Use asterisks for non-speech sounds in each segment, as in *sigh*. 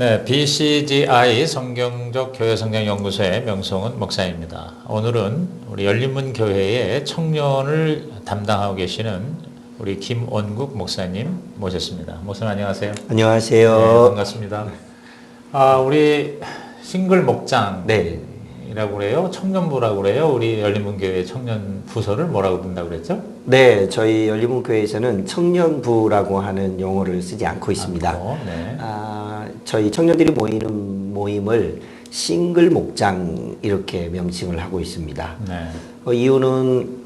네, BCGI 성경적 교회 성장 연구소의 명성은 목사입니다. 오늘은 우리 열린문 교회의 청년을 담당하고 계시는 우리 김원국 목사님 모셨습니다. 목사님 안녕하세요. 안녕하세요. 네, 반갑습니다. 아, 우리 싱글 목장 이라고 네. 그래요. 청년부라고 그래요. 우리 열린문 교회 청년 부서를 뭐라고 부른다고 그랬죠? 네, 저희 열린문교회에서는 청년부라고 하는 용어를 쓰지 않고 있습니다. 않고, 네. 아, 저희 청년들이 모이는 모임을 싱글 목장 이렇게 명칭을 하고 있습니다. 네. 어, 이유는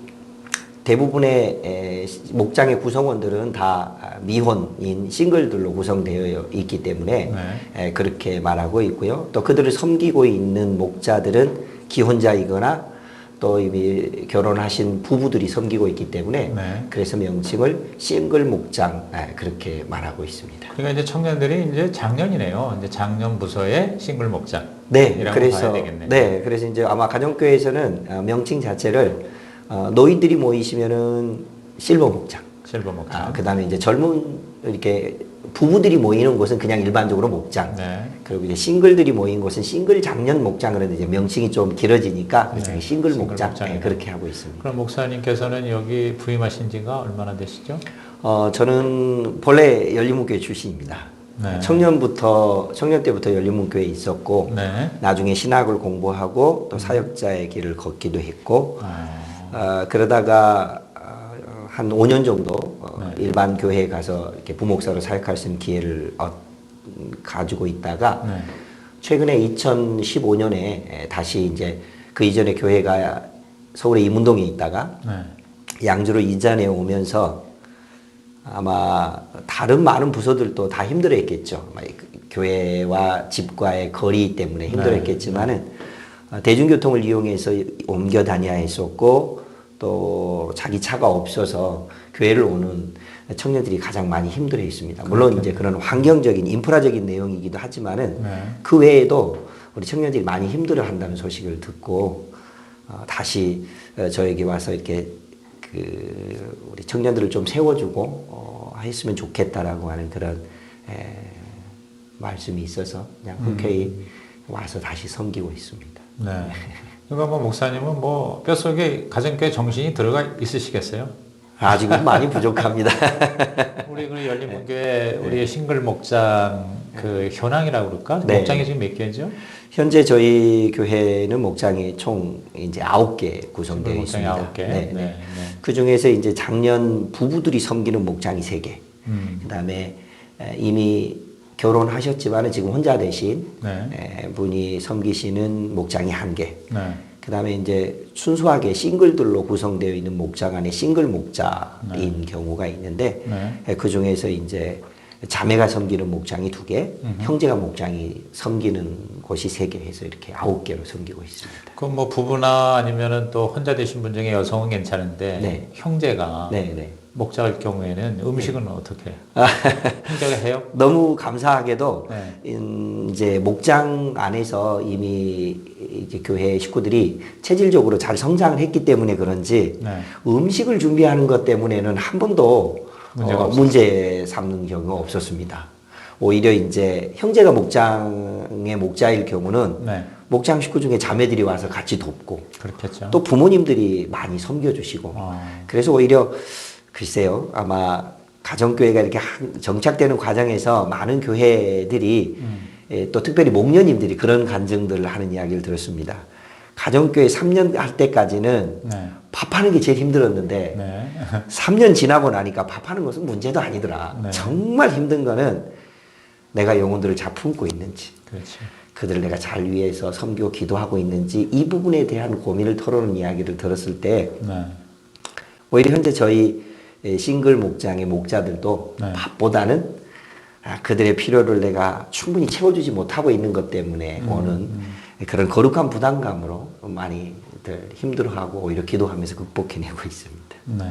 대부분의 에, 목장의 구성원들은 다 미혼인 싱글들로 구성되어 있기 때문에 네. 에, 그렇게 말하고 있고요. 또 그들을 섬기고 있는 목자들은 기혼자이거나 또 이미 결혼하신 부부들이 섬기고 있기 때문에 네. 그래서 명칭을 싱글 목장 에, 그렇게 말하고 있습니다. 그러니까 이제 청년들이 이제 작년이네요. 이제 작년 부서의 싱글 목장. 네, 그래서. 네, 그래서 이제 아마 가정교회에서는 어, 명칭 자체를 어, 노인들이 모이시면은 실버 목장. 실버 목장. 아, 그다음에 이제 젊은 이렇게 부부들이 모이는 곳은 그냥 일반적으로 목장. 네. 그리고 이제 싱글들이 모인 곳은 싱글 장년 목장 그런데 이제 명칭이 좀 길어지니까 네, 싱글 싱글 목장. 네, 그렇게 하고 있습니다. 그럼 목사님께서는 여기 부임하신 지가 얼마나 되시죠? 어, 저는 본래 열린문교회 출신입니다. 네. 청년부터 청년 때부터 열린문교회에 있었고 네. 나중에 신학을 공부하고 또 사역자의 길을 걷기도 했고 아, 어, 그러다가 어, 한 5년 정도 어, 네. 일반 교회에 가서 이렇게 부목사로 사역할 수 있는 기회를 얻, 음, 가지고 있다가 네. 최근에 2015년에 다시 이제 그 이전에 교회가 서울에 이문동에 있다가 네. 양주로 이전해 오면서 아마 다른 많은 부서들도 다 힘들어했겠죠. 그 교회와 집과의 거리 때문에 힘들었겠지만은 어, 대중교통을 이용해서 옮겨 다녀야 했었고 또 자기 차가 없어서 교회를 오는 청년들이 가장 많이 힘들어했습니다. 물론 이제 그런 환경적인 인프라적인 내용이기도 하지만은 네. 그 외에도 우리 청년들이 많이 힘들어 한다는 소식을 듣고 어, 다시 어, 저에게 와서 이렇게 그 우리 청년들을 좀 세워주고 어, 했으면 좋겠다라고 하는 그런 에, 말씀이 있어서 그냥 흔쾌히 와서 다시 섬기고 있습니다. 네. *laughs* 그러니까 뭐 목사님은 뭐 뼛속에 가정교회 정신이 들어가 있으시겠어요? 아직은 많이 부족합니다. *laughs* 우리 그 열린 문교회 우리 싱글 목장 그 현황이라고 그럴까? 네. 목장이 지금 몇 개죠? 현재 저희 교회는 목장이 총 이제 아홉 개 구성되어 목장이 있습니다. 아홉 개. 네, 네. 네. 네. 그 중에서 이제 작년 부부들이 섬기는 목장이 세 개. 음. 그다음에 에, 이미 결혼하셨지만은 지금 혼자 되신 네. 에, 분이 섬기시는 목장이 한 개. 네. 그 다음에 이제 순수하게 싱글들로 구성되어 있는 목장 안에 싱글 목자인 경우가 있는데 네. 에, 그 중에서 이제 자매가 섬기는 목장이 두 개, 형제가 목장이 섬기는 곳이 세 개 해서 이렇게 아홉 개로 섬기고 있습니다. 그럼 뭐 부부나 아니면은 또 혼자 되신 분 중에 여성은 괜찮은데 네. 형제가 네, 네. 목자일 경우에는 음식은 어떻게 *laughs* 해요? 형제가 해요? 너무 감사하게도 네. 음, 이제 목장 안에서 이미 이제 교회 식구들이 체질적으로 잘 성장을 했기 때문에 그런지 네. 음식을 준비하는 것 때문에는 한 번도 어. 문제 삼는 경우가 없었습니다. 오히려 이제 형제가 목장의 목자일 경우는 네. 목장 식구 중에 자매들이 와서 같이 돕고 그렇겠죠. 또 부모님들이 많이 섬겨주시고 어. 그래서 오히려 글쎄요 아마 가정교회가 이렇게 한- 정착되는 과정에서 많은 교회들이 음. 예, 또 특별히 목녀님들이 그런 간증들을 하는 이야기를 들었습니다. 가정교회 3년 할 때까지는 네. 밥하는 게 제일 힘들었는데 네. *laughs* 3년 지나고 나니까 밥하는 것은 문제도 아니더라. 네. 정말 힘든 거는 내가 영혼들을 잘 품고 있는지 그렇지. 그들을 내가 잘 위해서 섬기고 기도하고 있는지 이 부분에 대한 고민을 털어놓은 이야기를 들었을 때 네. 오히려 현재 저희 에, 싱글 목장의 목자들도 네. 밥보다는 아, 그들의 필요를 내가 충분히 채워주지 못하고 있는 것 때문에 음, 오는 그런 거룩한 부담감으로 많이들 힘들어하고 오히려 기도하면서 극복해내고 있습니다. 네.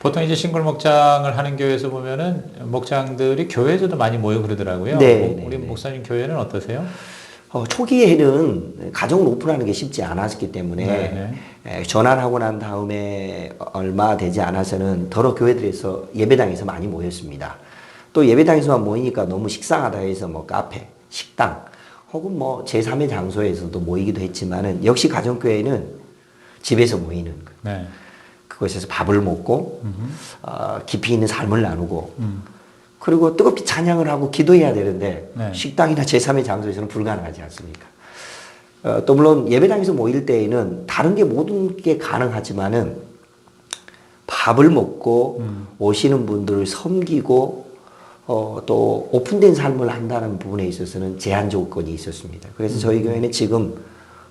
보통 이제 싱글 목장을 하는 교회에서 보면은 목장들이 교회에서도 많이 모여 그러더라고요. 네, 뭐 네, 우리 네. 목사님 교회는 어떠세요? 어, 초기에는 가정을 오픈하는 게 쉽지 않았기 때문에 네, 에, 전환하고 난 다음에 얼마 되지 않아서는 더러 교회들에서 예배당에서 많이 모였습니다. 또 예배당에서만 모이니까 너무 식상하다 해서 뭐 카페 식당 혹은 뭐 제3의 장소에서도 모이기도 했지만은 역시 가정교회는 집에서 모이는 거. 네. 그곳에서 밥을 먹고 어, 깊이 있는 삶을 나누고 음. 그리고 뜨겁게 찬양을 하고 기도해야 되는데 네. 식당이나 제3의 장소에서는 불가능하지 않습니까? 어, 또 물론 예배당에서 모일 때에는 다른 게 모든 게 가능하지만은 밥을 먹고 음. 오시는 분들을 섬기고 어, 또 오픈된 삶을 한다는 부분에 있어서는 제한 조건이 있었습니다. 그래서 음. 저희 교회는 지금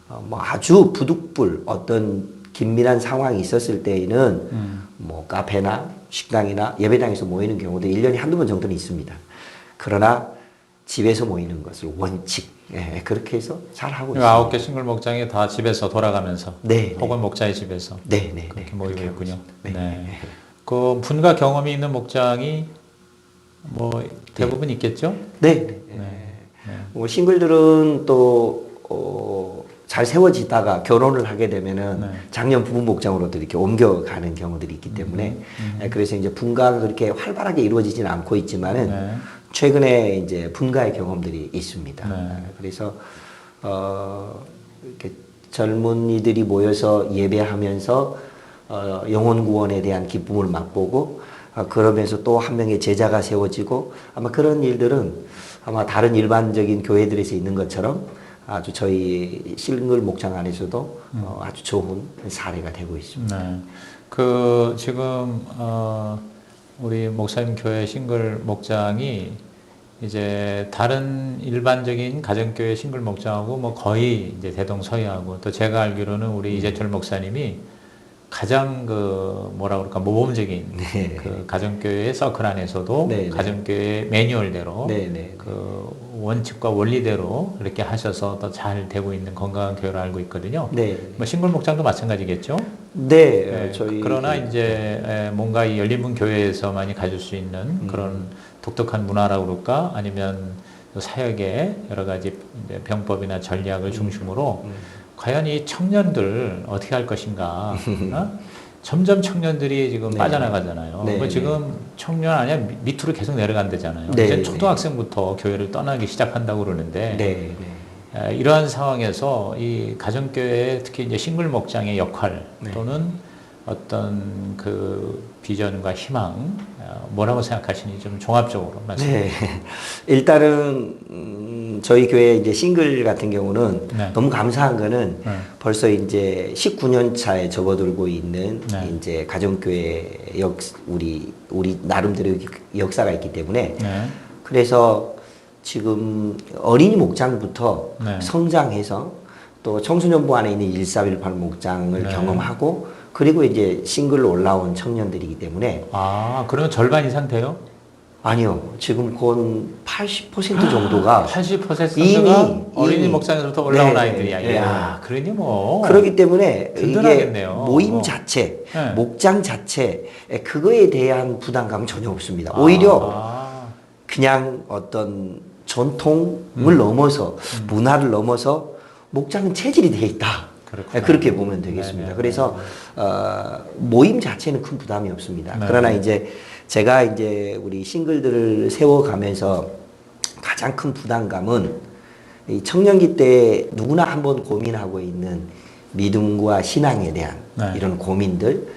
어, 뭐 아주 부득불 어떤 긴밀한 상황이 있었을 때에는 음. 뭐 카페나 식당이나 예배당에서 모이는 경우도 1년에 한두 번 정도는 있습니다. 그러나 집에서 모이는 것을 원칙 예, 그렇게 해서 잘 하고 이 있습니다. 아홉 개 싱글 목장이 다 집에서 돌아가면서 네, 혹은 목자의 집에서 네, 네, 그렇게 네, 모이고 그렇게 하고 있군요. 있습니다. 네. 그 분과 경험이 있는 목장이 뭐 대부분 있겠죠? 네. 네. 네. 뭐 싱글들은 또, 어, 잘 세워지다가 결혼을 하게 되면은 네. 작년 부부 목장으로 또 이렇게 옮겨가는 경우들이 있기 때문에 음, 예, 그래서 이제 분가가 그렇게 활발하게 이루어지지는 않고 있지만은 네. 최근에 이제 분가의 경험들이 있습니다. 네. 그래서 어, 이렇게 젊은이들이 모여서 예배하면서 어, 영혼 구원에 대한 기쁨을 맛보고 어, 그러면서 또 한 명의 제자가 세워지고 아마 그런 일들은 아마 다른 일반적인 교회들에서 있는 것처럼 아주 저희 싱글 목장 안에서도 어, 아주 좋은 사례가 되고 있습니다. 네. 그 지금 어 우리 목사님 교회 싱글 목장이 이제 다른 일반적인 가정교회 싱글 목장하고 뭐 거의 이제 대동서이하고 또 제가 알기로는 우리 이재철 목사님이 가장 그 뭐라 그럴까 모범적인 네. 그 가정교회 서클 안에서도 네, 네. 가정교회 매뉴얼대로 네, 네. 그 원칙과 원리대로 이렇게 하셔서 더 잘 되고 있는 건강한 교회를 알고 있거든요. 네. 뭐 싱글 목장도 마찬가지겠죠. 네, 네, 저희 그러나 그- 이제 에, 뭔가 이 열린문 교회에서만이 가질 수 있는 음. 그런 독특한 문화라고 그럴까 아니면 또 사역의 여러 가지 병법이나 전략을 중심으로 음. 과연 이 청년들 어떻게 할 것인가 *laughs* 어? 점점 청년들이 지금 네. 빠져나가잖아요. 네, 뭐 네. 지금 청년 아니야 밑- 밑으로 계속 내려간다잖아요. 네, 이제 네. 초등학생부터 교회를 떠나기 시작한다고 그러는데 네, 네. 에, 이러한 상황에서 이 가정교회 특히 이제 싱글 목장의 역할 네. 또는 어떤 그 비전과 희망 어, 뭐라고 생각하시니 좀 종합적으로 말씀. 네. *laughs* 일단은 음, 저희 교회 이제 싱글 같은 경우는 네. 너무 감사한 거는 네. 벌써 이제 19년 차에 접어들고 있는 네. 이제 가정교회 역 우리 우리 나름대로 역사가 있기 때문에 네. 그래서 지금 어린이 목장부터 네. 성장해서 또 청소년부 안에 있는 1418 목장을 네. 경험하고 그리고 이제 싱글로 올라온 청년들이기 때문에 아 그러면 절반 이상 돼요? 아니요. 지금 곧80% 정도가 *gasps* 80%가 이미, 어린이 이미. 목장에서부터 올라온 네, 아이들이야. 네. 야, 그러니 뭐. 그렇기 때문에 이게 든든하겠네요. 모임 어. 자체, 네. 목장 자체 그거에 대한 부담감은 전혀 없습니다. 오히려 아, 그냥 어떤 전통을 음. 넘어서 문화를 넘어서 목장은 체질이 돼 있다. 그렇구나. 그렇게 보면 되겠습니다. 네네. 그래서 어, 모임 자체는 큰 부담이 없습니다. 네. 그러나 이제 제가 이제 우리 싱글들을 세워가면서 가장 큰 부담감은 이 청년기 때 누구나 한번 고민하고 있는 믿음과 신앙에 대한 네. 이런 고민들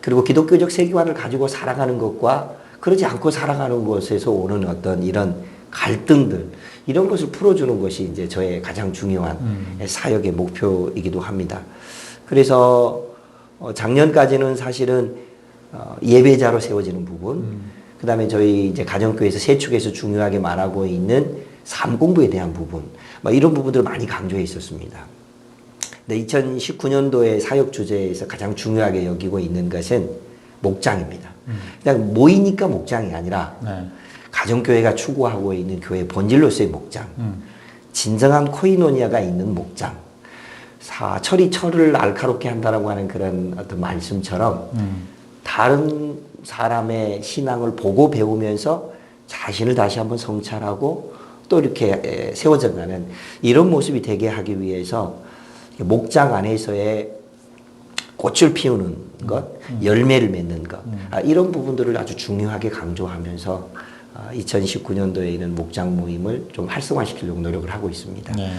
그리고 기독교적 세계관을 가지고 살아가는 것과 그러지 않고 살아가는 것에서 오는 어떤 이런 갈등들 이런 것을 풀어주는 것이 이제 저의 가장 중요한 음. 사역의 목표이기도 합니다. 그래서 어, 작년까지는 사실은 어, 예배자로 세워지는 부분, 음. 그 다음에 저희 이제 가정교회에서 세축에서 중요하게 말하고 있는 삶 공부에 대한 부분, 뭐 이런 부분들을 많이 강조해 있었습니다. 근데 2019년도의 사역 주제에서 가장 중요하게 여기고 있는 것은 목장입니다. 그냥 모이니까 목장이 아니라 네. 가정교회가 추구하고 있는 교회 본질로서의 목장, 음. 진정한 코이노니아가 있는 목장, 사, 철이 철을 날카롭게 한다라고 하는 그런 어떤 말씀처럼 음. 다른 사람의 신앙을 보고 배우면서 자신을 다시 한번 성찰하고 또 이렇게 에, 세워져 가는 이런 모습이 되게 하기 위해서 목장 안에서의 꽃을 피우는 것, 열매를 맺는 것, 아, 이런 부분들을 아주 중요하게 강조하면서 2019년도에는 목장 모임을 좀 활성화시키려고 노력을 하고 있습니다. 네.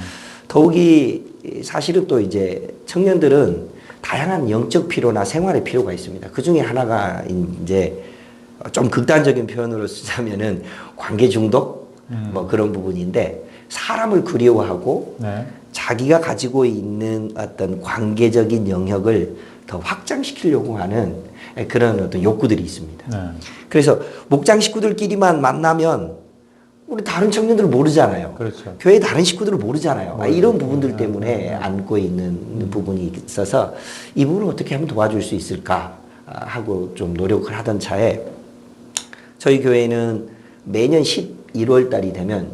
더욱이 사실은 또 이제 청년들은 다양한 영적 필요나 생활의 필요가 있습니다. 그 중에 하나가 이제 좀 극단적인 표현으로 쓰자면은 관계 중독 뭐 그런 부분인데 사람을 그리워하고 네. 자기가 가지고 있는 어떤 관계적인 영역을 더 확장시키려고 하는 그런 어떤 욕구들이 있습니다. 네. 그래서 목장 식구들끼리만 만나면 우리 다른 청년들을 모르잖아요. 그렇죠. 교회 다른 식구들을 모르잖아요. 아, 이런 부분들 네, 때문에 안고 있는 부분이 있어서 이 부분을 어떻게 하면 도와줄 수 있을까 아, 하고 좀 노력을 하던 차에 저희 교회는 매년 11월 달이 되면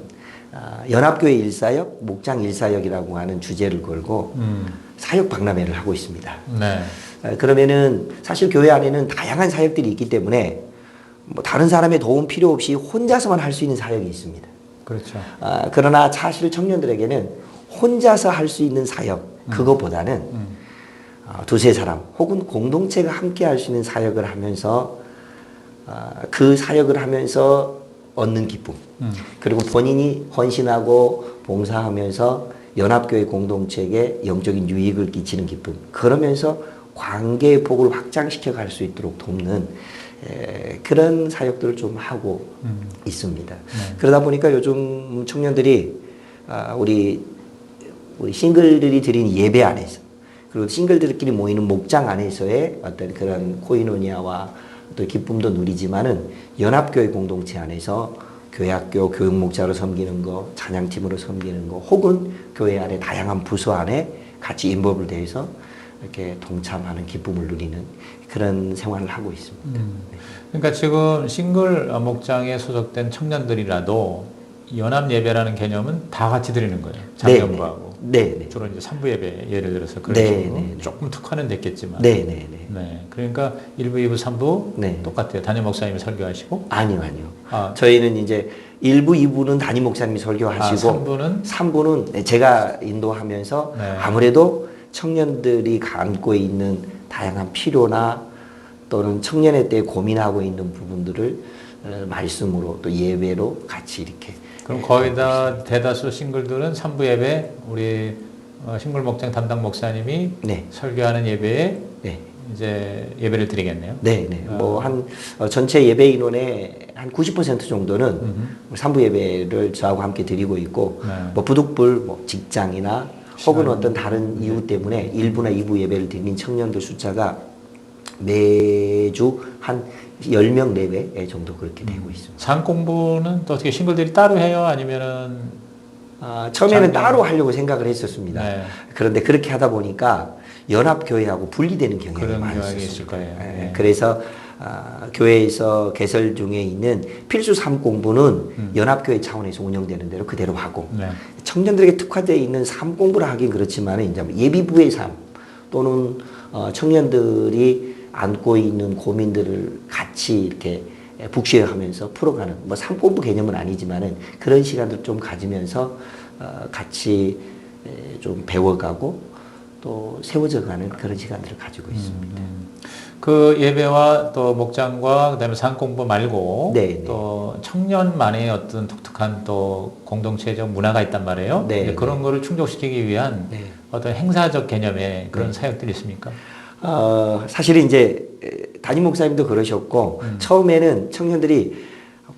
아, 연합교회 일사역, 목장 일사역이라고 하는 주제를 걸고 음. 사역 박람회를 하고 있습니다. 네. 아, 그러면은 사실 교회 안에는 다양한 사역들이 있기 때문에 뭐 다른 사람의 도움 필요 없이 혼자서만 할 수 있는 사역이 있습니다. 그렇죠. 아, 그러나 사실 청년들에게는 혼자서 할 수 있는 사역 그거보다는 음. 아, 두세 사람 혹은 공동체가 함께 할 수 있는 사역을 하면서 아, 그 사역을 하면서 얻는 기쁨 음. 그리고 본인이 헌신하고 봉사하면서 연합교회 공동체에게 영적인 유익을 끼치는 기쁨 그러면서 관계의 폭을 확장시켜 갈 수 있도록 돕는 에, 그런 사역들을 좀 하고 음. 있습니다. 네. 그러다 보니까 요즘 청년들이 아, 우리 우리 싱글들이 드린 예배 안에서 그리고 싱글들끼리 모이는 목장 안에서의 어떤 그런 코이노니아와 또 기쁨도 누리지만은 연합교회 공동체 안에서 교회학교 교육 목자로 섬기는 거, 찬양팀으로 섬기는 거, 혹은 교회 안에 다양한 부서 안에 같이 인법을 대해서 이렇게 동참하는 기쁨을 누리는 그런 생활을 하고 있습니다. 음. 그러니까 지금 싱글 목장에 소속된 청년들이라도 연합 예배라는 개념은 다 같이 드리는 거예요. 장년부하고. 네, 네, 주로 이제 산부 예배 예를 들어서 그런 네, 식으로 네, 네. 조금 특화는 됐겠지만. 네, 네, 네. 네. 그러니까 1부, 2부, 3부 네. 똑같아요. 담임 목사님이 설교하시고. 아니요, 아니요. 아, 저희는 이제 1부, 2부는 담임 목사님이 아 설교하시고 3부는 3부는 제가 인도하면서 네. 아무래도 청년들이 안고 있는 다양한 필요나 또는 청년의 때 고민하고 있는 부분들을 어, 말씀으로 또 예배로 같이 이렇게 그럼 거의 다 대다수 싱글들은 3부 예배 우리 어, 싱글 목장 담당 목사님이 네, 설교하는 예배에 네, 이제 예배를 드리겠네요. 네, 네. 아. 뭐한 어, 전체 예배 인원의 한 90% 정도는 음흠. 삼부 예배를 저하고 함께 드리고 있고 네. 뭐 부득불 뭐 직장이나 혹은 시간. 어떤 다른 이유 때문에 일부나 이부 예배를 드린 청년들 숫자가 매주 한 10명 내외 정도 그렇게 되고 있습니다. 장 공부는 또 어떻게 싱글들이 따로 해요? 아니면은 아, 처음에는 장관. 따로 하려고 생각을 했었습니다. 네. 그런데 그렇게 하다 보니까 연합교회하고 분리되는 경향이 거예요. 예, 네. 그래서 아, 교회에서 개설 중에 있는 필수 삶 공부는 음. 연합교회 차원에서 운영되는 대로 그대로 하고 네. 청년들에게 특화되어 있는 삶 공부를 하긴 그렇지만 이제 뭐 예비부의 삶 또는 어, 청년들이 안고 있는 고민들을 같이 이렇게 북쉐어하면서 풀어가는 뭐삶 공부 개념은 아니지만은 그런 시간들 좀 가지면서 어, 같이 에, 좀 배워가고 또 세워져가는 그런 시간들을 가지고 있습니다. 음. 그 예배와 또 목장과 그다음에 상 공부 말고 네, 네. 또 청년만의 어떤 독특한 또 공동체적 문화가 있단 말이에요. 네, 그런 거를 충족시키기 위한 네. 어떤 행사적 개념의 그런 네. 사역들이 있습니까? 어, 사실 이제 에, 담임 목사님도 그러셨고 음. 처음에는 청년들이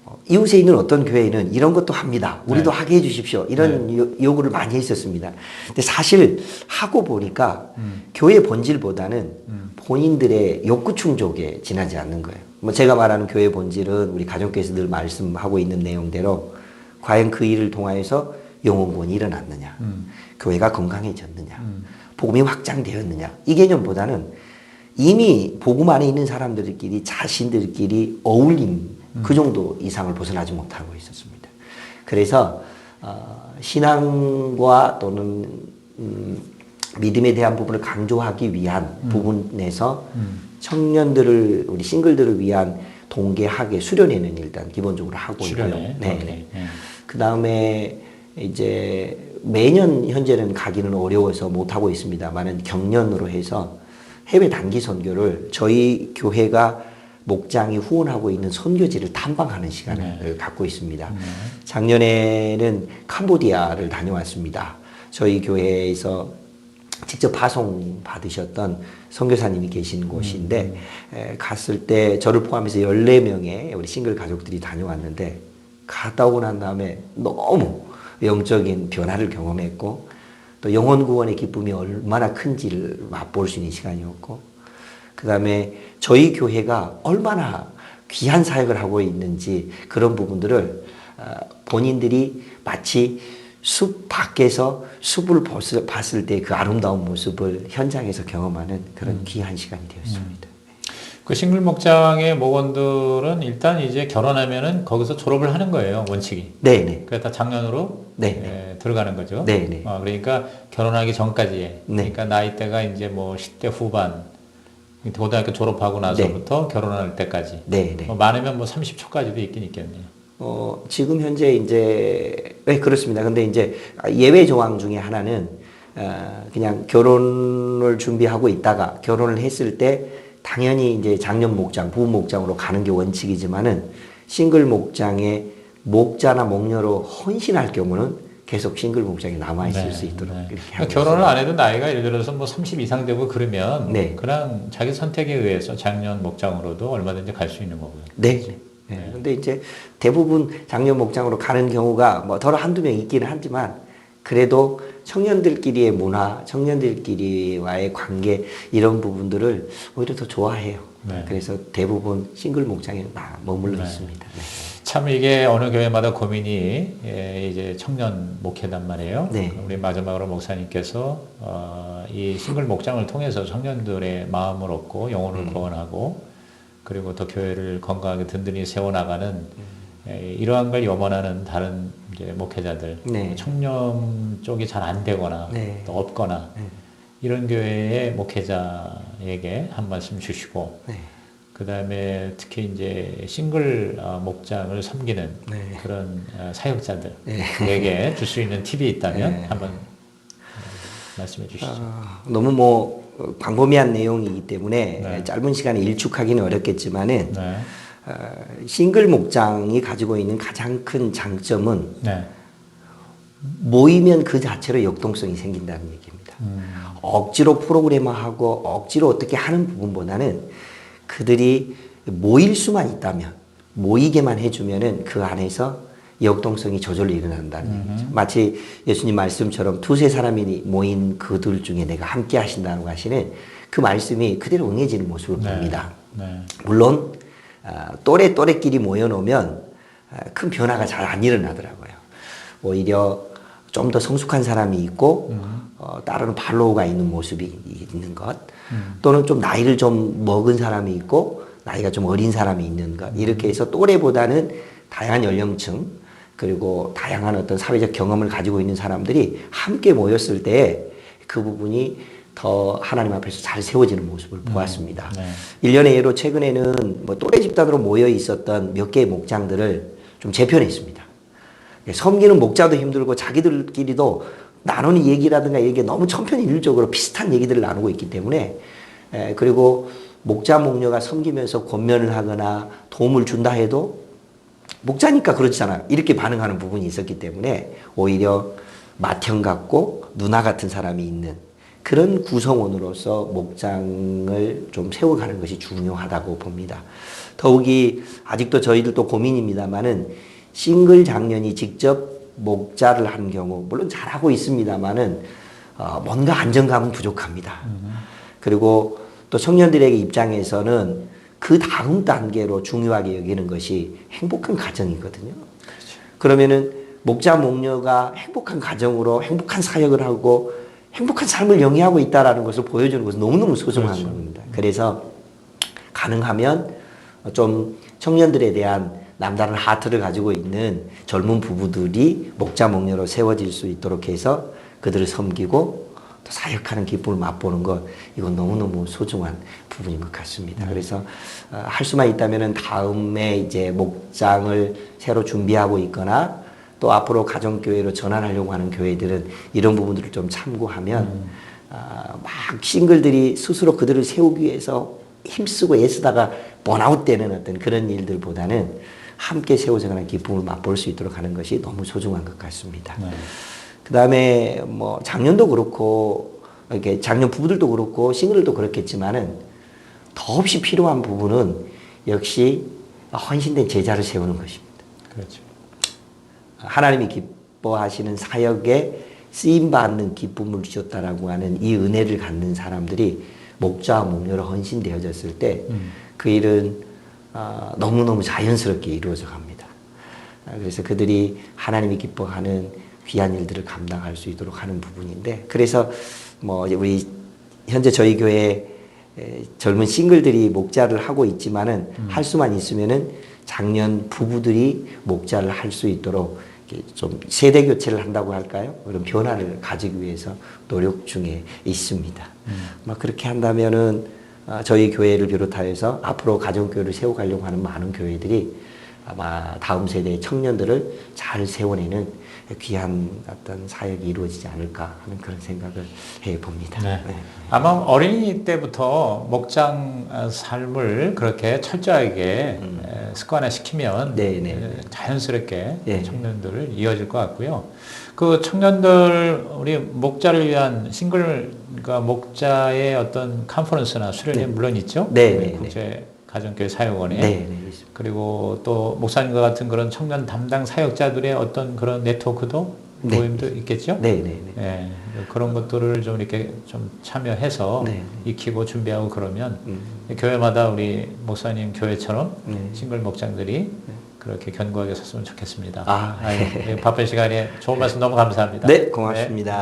어, 이웃에 있는 어떤 교회는 이런 것도 합니다. 우리도 네. 하게 해주십시오. 이런 요, 요구를 많이 했었습니다. 근데 사실 하고 보니까 음. 교회 본질보다는 음. 본인들의 욕구 충족에 지나지 않는 거예요. 뭐 제가 말하는 교회 본질은 우리 가정께서 늘 말씀하고 있는 내용대로 과연 그 일을 통하여서 영혼권이 일어났느냐, 음. 교회가 건강해졌느냐, 음. 복음이 확장되었느냐 이 개념보다는 이미 복음 안에 있는 사람들끼리 자신들끼리 어울림 그 정도 이상을 벗어나지 못하고 있었습니다. 그래서 어, 신앙과 또는 음, 믿음에 대한 부분을 강조하기 위한 부분에서 음. 청년들을 우리 싱글들을 위한 동계학의 수련회는 일단 기본적으로 하고 있고요. 수련회. 네. 네. 네. 그 다음에 이제 매년 현재는 가기는 어려워서 못 하고 있습니다만은 경년으로 해서 해외 단기 선교를 저희 교회가 목장이 후원하고 있는 선교지를 탐방하는 시간을 갖고 있습니다. 작년에는 캄보디아를 다녀왔습니다. 저희 교회에서 직접 파송 받으셨던 선교사님이 계신 곳인데 에, 갔을 때 저를 포함해서 14명의 우리 싱글 가족들이 다녀왔는데 갔다 오고 난 다음에 너무 영적인 변화를 경험했고 또 영혼 구원의 기쁨이 얼마나 큰지를 맛볼 수 있는 시간이었고 그 다음에 저희 교회가 얼마나 귀한 사역을 하고 있는지 그런 부분들을 어, 본인들이 마치 숲 밖에서 숲을 봤을 때 그 아름다운 모습을 현장에서 경험하는 그런 귀한 시간이 되었습니다. 그 싱글 목장의 목원들은 일단 이제 결혼하면은 거기서 졸업을 하는 거예요 원칙이. 네네. 그래서 작년으로 네. 예, 들어가는 거죠. 네네. 어, 그러니까 결혼하기 전까지. 네. 그러니까 나이대가 이제 뭐 10대 후반. 고등학교 졸업하고 나서부터 결혼할 때까지. 네 네. 뭐 많으면 뭐 30초까지도 있긴 있겠네요. 어, 지금 현재 이제, 네, 그렇습니다. 근데 이제 예외 조항 중에 하나는, 어, 그냥 결혼을 준비하고 있다가 결혼을 했을 때 당연히 이제 장년 목장, 부부 목장으로 가는 게 원칙이지만은 싱글 목장에 목자나 목녀로 헌신할 경우는 계속 싱글 목장에 남아 있을 네, 수 있도록 네. 그러니까 결혼을 안 해도 나이가 예를 들어서 뭐 30 이상 되고 그러면 네. 그냥 자기 선택에 의해서 작년 목장으로도 얼마든지 갈 수 있는 거고요. 네. 네. 근데 이제 대부분 장년 목장으로 가는 경우가 뭐 덜어 한두 명 있기는 하지만 그래도 청년들끼리의 문화, 청년들끼리와의 관계 이런 부분들을 오히려 더 좋아해요. 네. 그래서 대부분 싱글 목장에 나 머물러 네. 있습니다. 네. 참 이게 어느 교회마다 고민이 예, 이제 청년 목회단 말이에요. 네. 우리 마지막으로 목사님께서 어, 이 싱글 목장을 통해서 청년들의 마음을 얻고 영혼을 음. 구원하고 그리고 더 교회를 건강하게 든든히 세워나가는 음. 예, 이러한 걸 염원하는 다른 이제 목회자들, 네. 청년 쪽이 잘 안 되거나 네. 또 없거나 네. 이런 교회의 목회자에게 한 말씀 주시고 네. 그 다음에 특히 이제 싱글 어, 목장을 섬기는 네. 그런 어, 사역자들에게 네. 줄수 있는 팁이 있다면 네. 한번 어, 말씀해 주시죠. 아, 너무 뭐 어, 광범위한 내용이기 때문에 네. 짧은 시간에 일축하기는 어렵겠지만은 네. 어, 싱글 목장이 가지고 있는 가장 큰 장점은 네. 모이면 그 자체로 역동성이 생긴다는 얘기입니다. 음, 억지로 프로그램화하고 억지로 어떻게 하는 부분보다는 그들이 모일 수만 있다면 모이게만 해주면은 그 안에서 역동성이 저절로 일어난다는 얘기죠. 마치 예수님 말씀처럼 두세 사람이 모인 그들 중에 내가 함께 하신다고 하시는 그 말씀이 그대로 응해지는 모습을 네. 봅니다. 네. 물론 아, 또래 또래끼리 모여놓으면 아, 큰 변화가 잘 안 일어나더라고요. 오히려 좀 더 성숙한 사람이 있고 어, 따르는 팔로우가 있는 모습이 있는 것. 또는 좀 나이를 좀 먹은 사람이 있고 나이가 좀 어린 사람이 있는 것. 이렇게 해서 또래보다는 다양한 연령층 그리고 다양한 어떤 사회적 경험을 가지고 있는 사람들이 함께 모였을 때 그 부분이 더 하나님 앞에서 잘 세워지는 모습을 보았습니다. 네. 일련의 예로 최근에는 뭐 또래 집단으로 모여 있었던 몇 개의 목장들을 좀 재편했습니다. 예, 섬기는 목자도 힘들고 자기들끼리도 나누는 얘기라든가 이게 너무 천편일률적으로 비슷한 얘기들을 나누고 있기 때문에 에, 그리고 목자 목녀가 섬기면서 권면을 하거나 도움을 준다 해도 목자니까 그렇잖아요. 이렇게 반응하는 부분이 있었기 때문에 오히려 맏형 같고 누나 같은 사람이 있는 그런 구성원으로서 목장을 좀 세워가는 것이 중요하다고 봅니다. 더욱이 아직도 저희들도 고민입니다만은 싱글 장년이 직접 목자를 하는 경우 물론 잘하고 있습니다만은 어, 뭔가 안정감은 부족합니다. 그리고 또 청년들에게 입장에서는 그 다음 단계로 중요하게 여기는 것이 행복한 가정이거든요. 그러면은 목자 목녀가 행복한 가정으로 행복한 사역을 하고 행복한 삶을 영위하고 있다라는 것을 보여주는 것은 너무너무 소중한 그렇죠. 겁니다. 그래서 가능하면 좀 청년들에 대한 남다른 하트를 가지고 있는 젊은 부부들이 목자 목녀로 세워질 수 있도록 해서 그들을 섬기고 또 사역하는 기쁨을 맛보는 것 이건 너무너무 소중한 부분인 것 같습니다. 그래서 어, 할 수만 있다면은 다음에 이제 목장을 새로 준비하고 있거나 또 앞으로 가정교회로 전환하려고 하는 교회들은 이런 부분들을 좀 참고하면 아, 막 싱글들이 스스로 그들을 세우기 위해서 힘쓰고 애쓰다가 번아웃 되는 어떤 그런 일들보다는 함께 세워져가는 기쁨을 맛볼 수 있도록 하는 것이 너무 소중한 것 같습니다. 네. 그 다음에 뭐 작년도 그렇고 이렇게 작년 부부들도 그렇고 싱글들도 그렇겠지만은 더없이 필요한 부분은 역시 헌신된 제자를 세우는 것입니다. 그렇죠. 하나님이 기뻐하시는 사역에 쓰임 받는 기쁨을 주셨다라고 하는 이 은혜를 갖는 사람들이 목자와 목녀로 헌신되어졌을 때그 일은 아, 너무너무 자연스럽게 이루어져 갑니다. 아, 그래서 그들이 하나님이 기뻐하는 귀한 일들을 감당할 수 있도록 하는 부분인데 그래서 뭐 우리 현재 저희 교회 에, 젊은 싱글들이 목자를 하고 있지만은 할 수만 있으면은 작년 부부들이 목자를 할 수 있도록 좀 세대 교체를 한다고 할까요? 그런 변화를 가지기 위해서 노력 중에 있습니다. 뭐 그렇게 한다면은 아, 저희 교회를 비롯하여서 앞으로 가정교회를 세워가려고 하는 많은 교회들이 아마 다음 세대의 청년들을 잘 세워내는 귀한 어떤 사역이 이루어지지 않을까 하는 그런 생각을 해 봅니다. 네. 네. 아마 어린이 때부터 목장 어, 삶을 그렇게 철저하게 에, 습관화시키면 음. 네, 네. 자연스럽게 네. 청년들을 이어질 것 같고요. 그 청년들 우리 목자를 위한 싱글 그러니까 목자의 어떤 컨퍼런스나 수련회 네. 물론 있죠. 네. 국제 가정교회 사역원에 네, 네. 그리고 또 목사님과 같은 그런 청년 담당 사역자들의 어떤 그런 네트워크도 네. 모임도 있겠죠. 네, 네, 네. 예, 그런 것들을 좀 이렇게 좀 참여해서 네. 익히고 준비하고 그러면 음. 교회마다 우리 목사님 교회처럼 네. 싱글 목장들이 그렇게 견고하게 섰으면 좋겠습니다. 아, 아유, 바쁜 시간에 좋은 말씀 너무 감사합니다. 네, 고맙습니다.